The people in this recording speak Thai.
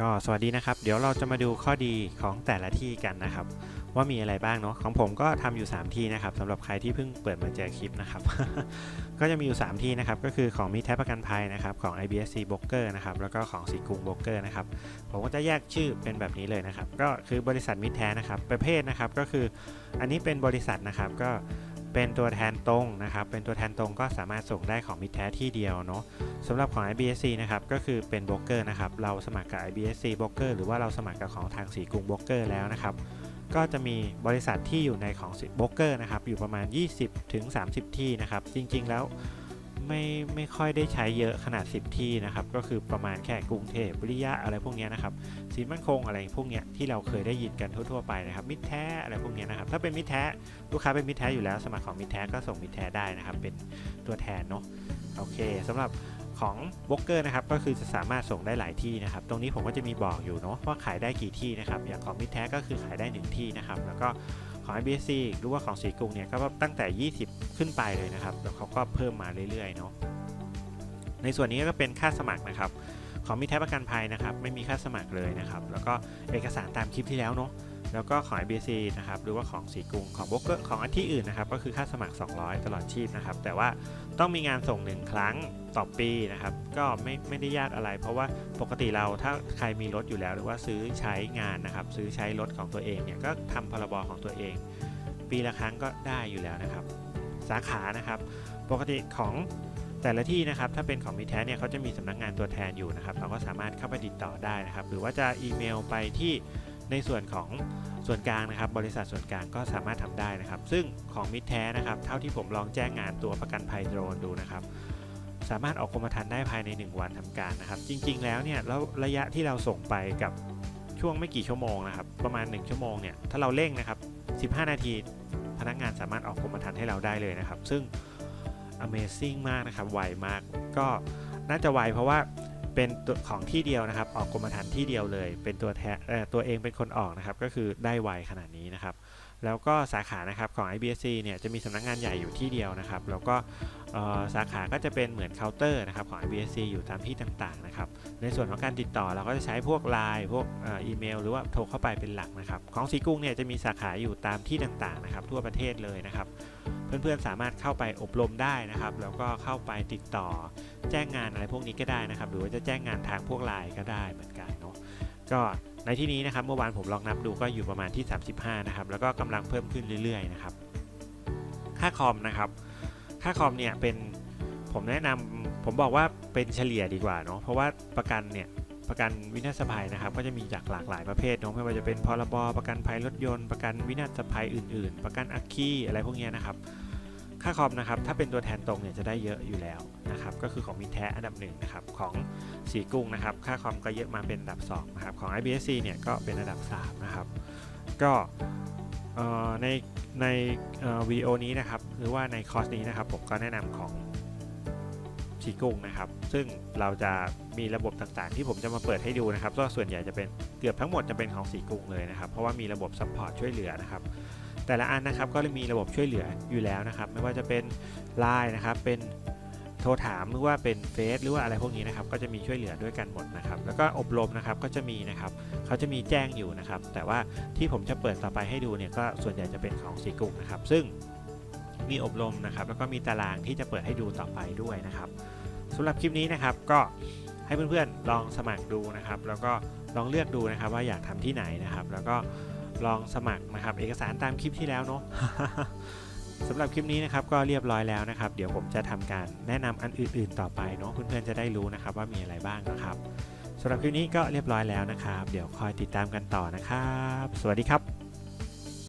ก็สวัสดีนะครับ เดี๋ยวเราจะมาดูข้อดีของแต่ละที่กันนะครับ ว่ามีอะไรบ้างเนาะของผมก็ทำอยู่ 3 ที่นะครับสำหรับใครที่เพิ่งเปิดมาเจอคลิปนะครับ ก็จะมีอยู่ 3 ที่นะครับ ก็คือของมิแทประกันภัยนะครับของ IBSC Broker นะครับแล้วก็ของสีกรุง Broker นะครับผมก็จะแยกชื่อเป็นแบบนี้เลยนะครับ ก็คือบริษัทมิแท้นะครับประเภทนะครับก็คืออันนี้เป็นบริษัทนะครับก็ เป็นตัวแทนตรงนะครับ เป็นตัวแทนตรงก็สามารถส่งได้ของมิตรแท้ที่เดียวเนาะสำหรับของ IBSC นะครับ ก็คือเป็นโบรกเกอร์นะครับ เราสมัครกับ IBSC โบรกเกอร์หรือว่าเราสมัครกับของทางสีกรุงโบรกเกอร์แล้วนะครับ ก็จะมีบริษัทที่อยู่ในของโบรกเกอร์นะครับ อยู่ประมาณ 20ถึง30 ที่นะครับ จริง ๆ แล้ว ไม่ไม่ค่อยได้ใช้เยอะขนาด 10 ที่นะครับ ก็คือประมาณแค่กรุงเทพวิริยะอะไรพวกนี้นะครับสินมั่นคงอะไรพวกนี้ที่เราเคยได้ยินกันทั่วๆไปนะครับ มิตรแท้อะไรพวกนี้นะครับ ถ้าเป็นมิตรแท้ลูกค้าเป็นมิตรแท้อยู่แล้ว สมัครของมิตรแท้ก็ส่งมิตรแท้ได้นะครับ เป็นตัวแทนเนาะโอเคสำหรับของบล็อกเกอร์นะครับก็คือจะสามารถส่งได้หลายที่นะครับ ตรงนี้ผมก็จะมีบอกอยู่เนาะว่าขายได้กี่ที่นะครับ อย่างของมิตรแท้ก็คือขายได้ 1 ที่นะครับ แล้วก็ ของ IBC หรือว่าของสีกรุงเนี่ยก็ตั้งแต่ 20 ขึ้นไปเลยนะครับ แล้วเขาก็เพิ่มมาเรื่อยๆเนาะ ในส่วนนี้ก็เป็นค่าสมัครนะครับ ของมิแทประกันภัยนะครับ ไม่มีค่าสมัครเลยนะครับ แล้วก็เอกสารตามคลิปที่แล้วเนาะ แล้วก็ของ IBC นะครับหรือว่าของสีกรุงของบล็อกเกอร์ของอันที่อื่นนะครับก็คือค่าสมัคร 200 ตลอดชีพนะครับ แต่ว่าต้องมีงานส่ง 1 ครั้งต่อปีนะครับ ก็ไม่ไม่ได้ยากอะไร เพราะว่าปกติเราถ้าใครมีรถอยู่แล้ว หรือว่าซื้อใช้งานนะครับ ซื้อใช้รถของตัวเองเนี่ยก็ทำพรบของตัวเอง ปีละครั้งก็ได้อยู่แล้วนะครับ สาขานะครับ ปกติของแต่ละที่นะครับถ้าเป็นของมิแท้เนี่ยเขาจะมีสำนักงานตัวแทนอยู่นะครับ เราก็สามารถเข้าไปติดต่อได้นะครับ หรือว่าจะอีเมลไปที่ ในส่วนของส่วนกลางนะครับ บริษัทส่วนกลางก็สามารถทำได้นะครับ ซึ่งของมิตรแท้นะครับ เท่าที่ผมลองแจ้งงานตัวประกันภัยโดรนดูนะครับ สามารถออกกรมธรรม์ได้ภายใน 1 วันทำการนะครับ จริง ๆ แล้วเนี่ยแล้วระยะที่เราส่งไปกับช่วงไม่กี่ชั่วโมงนะครับ ประมาณ 1 ชั่วโมงเนี่ยถ้าเราเร่งนะครับ 15 นาทีพนักงานสามารถออกกรมธรรม์ให้เราได้เลยนะครับ ซึ่ง Amazing มากนะครับไวมาก ก็น่าจะไวเพราะว่า เป็นของที่เดียวนะครับ ออกกรมธรรม์ที่เดียวเลย เป็นตัวแทนเอ่อตัวเองเป็นคนออกนะครับ ก็คือได้ไวขนาดนี้นะครับ แล้วก็สาขานะครับของ IBSC เนี่ยจะมีสำนักงานใหญ่อยู่ที่เดียวนะครับ แล้วก็สาขาก็จะเป็นเหมือนเคาน์เตอร์นะครับของ IBSC อยู่ตามที่ต่างๆนะครับ ในส่วนของการติดต่อเราก็จะใช้พวก Line พวกอ,อีเมล หรือว่าโทรเข้าไปเป็นหลักนะครับ ของสีกรุงเนี่ยจะมีสาขาอยู่ตามที่ต่างๆนะครับทั่วประเทศเลยนะครับ เพื่อนๆสามารถเข้าไปอบรมได้นะครับ แล้วก็เข้าไปติดต่อแจ้งงานอะไรพวกนี้ก็ได้นะครับ หรือว่าจะแจ้งงานทางพวกไลน์ก็ได้เหมือนกันเนาะก็ในที่นี้นะครับเมื่อวานผมลองนับดูก็อยู่ประมาณที่ 35 นะครับ แล้วก็กำลังเพิ่มขึ้นเรื่อยๆนะครับ ค่าคอมนะครับ ค่าคอมเนี่ยเป็นผมแนะนำผมบอกว่าเป็นเฉลี่ยดีกว่าเนาะเพราะว่าประกันเนี่ย ประกันวินาศภัยนะครับ ก็จะมีจากหลากหลายประเภทเนาะไม่ว่าจะเป็นพรบประกันภัยรถยนต์ประกันวินาศภัยอื่น ๆ ประกันอัคคีอะไรพวกนี้นะครับ ค่าคอมนะครับถ้าเป็นตัวแทนตรงเนี่ยจะได้เยอะอยู่แล้วนะครับ ก็คือของมินแท้อันดับหนึ่งนะครับของสีกุ้งนะครับ ค่าคอมก็เยอะมาเป็นอันดับ2นะครับของ IBSC เนี่ยก็เป็นอันดับ3นะครับก็ในในวีโอนี้นะครับหรือว่าในคอร์สนี้นะครับผมก็แนะนำของ สีกุ้งนะครับ ซึ่งเราจะมีระบบต่างๆ ที่ผมจะมาเปิดให้ดูนะครับก็ส่วนใหญ่จะเป็นเกือบทั้งหมดจะเป็นของสีกุ้งเลยนะครับ เพราะว่ามีระบบซัพพอร์ตช่วยเหลือนะครับแต่ละอันนะครับก็มีระบบช่วยเหลืออยู่แล้วนะครับ ไม่ว่าจะเป็น Line นะครับเป็นโทรถามหรือว่าเป็นเฟซหรือว่าอะไรพวกนี้นะครับก็จะมีช่วยเหลือด้วยกันหมดนะครับ แล้วก็อบรมนะครับก็จะมีนะครับเขาจะมีแจ้งอยู่นะครับ แต่ว่าที่ผมจะเปิดต่อไปให้ดูเนี่ยก็ส่วนใหญ่จะเป็นของสีกลุ่มนะครับ ซึ่ง มีอบรมนะครับ แล้วก็มีตารางที่จะเปิดให้ดูต่อไปด้วยนะครับสำหรับคลิปนี้นะครับก็ให้เพื่อนๆลองสมัครดูนะครับ แล้วก็ลองเลือกดูนะครับว่าอยากทำที่ไหนนะครับ แล้วก็ลองสมัครนะครับ เอกสารตามคลิปที่แล้วเนาะสำหรับคลิปนี้นะครับก็เรียบร้อยแล้วนะครับ เดี๋ยวผมจะทำการแนะนำอันอื่นๆต่อไปเนาะเพื่อนๆจะได้รู้นะครับว่ามีอะไรบ้างนะครับสำหรับคลิปนี้ก็เรียบร้อยแล้วนะครับ เดี๋ยวคอยติดตามกันต่อนะครับ สวัสดีครับ